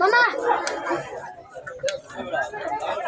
মামা।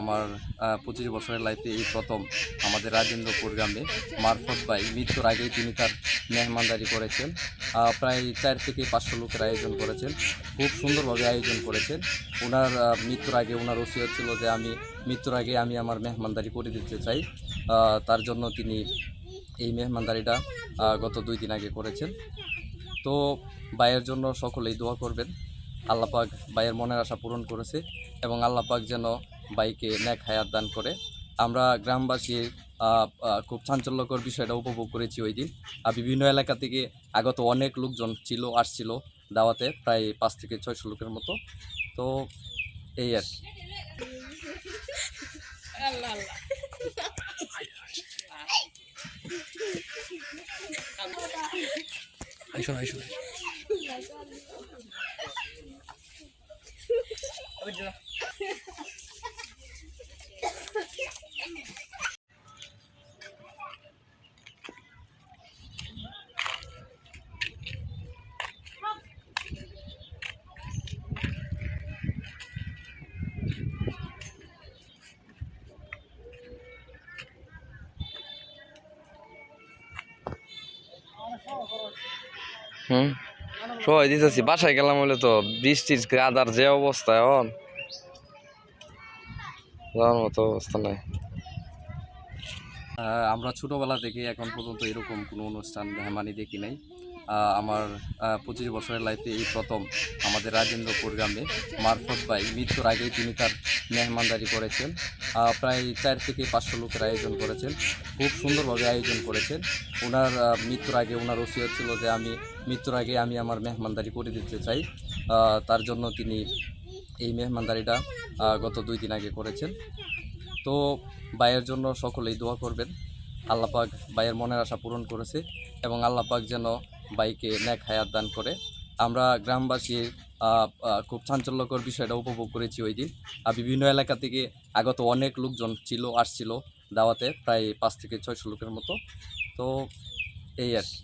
আমার পঁচিশ বছরের লাইফে এই প্রথম আমাদের রাজেন্দ্রপুর গ্রামে মারফত ভাই মৃত্যুর আগেই তিনি তার মেহমানদারি করেছেন। প্রায় চার থেকে পাঁচশো লোকের আয়োজন করেছেন। খুব সুন্দরভাবে আয়োজন করেছেন। ওনার মৃত্যুর আগে ওনার ওসিয়ত ছিল যে আমি, মৃত্যুর আগে আমি আমার মেহমানদারি করে দিতে চাই। তার জন্য তিনি এই মেহমানদারিটা গত দুই দিন আগে করেছেন। তো ভাইয়ের জন্য সকলেই দোয়া করবেন। আল্লাপাক ভাইয়ের মনের আশা পূরণ করেছে এবং আল্লাপাক যেন বাইকে ন্যাক হায়াত দান করে। আমরা গ্রামবাসী আহ, আহ, খুব চাঞ্চল্যকর বিষয়টা উপভোগ করেছি ওই দিন। আর বিভিন্ন এলাকা থেকে আগত অনেক লোকজন ছিল আসছিল দাওয়াতে প্রায় পাঁচ থেকে ছয়শো লোকের মতো। তো এই আর কি। হুম? সবাই দিতেছি, বাসায় গেলাম বলে তো বৃষ্টির গাদার যে অবস্থা এখন। যাওয়ার মতো অবস্থা নাই। আমরা ছোটবেলা থেকে এখন পর্যন্ত এরকম কোনো অনুষ্ঠান, মেহমানি দেখি নাই। আমার পঁচিশ বছরের লাইফে এই প্রথম আমাদের রাজেন্দ্রপুর গ্রামে মারফত ভাই মৃত্যুর আগেই তিনি তার মেহমানদারি করেছেন। প্রায় চার থেকে পাঁচশো লোকের আয়োজন করেছেন। খুব সুন্দরভাবে আয়োজন করেছেন। ওনার মৃত্যুর আগে ওনার ওসিয়ত ছিল যে আমি, মৃত্যুর আগে আমি আমার মেহমানদারি করে দিতে চাই। তার জন্য তিনি এই মেহমানদারিটা গত দুই দিন আগে করেছেন। তো ভাইয়ের জন্য সকলেই দোয়া করবেন। আল্লাপাক ভাইয়ের মনের আশা পূরণ করেছে এবং আল্লাপাক যেন বাইকে ন্যাক হায়াত দান করে। আমরা গ্রামবাসীর খুব চাঞ্চল্যকর বিষয়টা উপভোগ করেছি ওই দিন। আর বিভিন্ন এলাকা থেকে আগত অনেক লোকজন ছিল আসছিল দাওয়াতে প্রায় পাঁচ থেকে ছয়শো লোকের মতো। তো এই আর কি।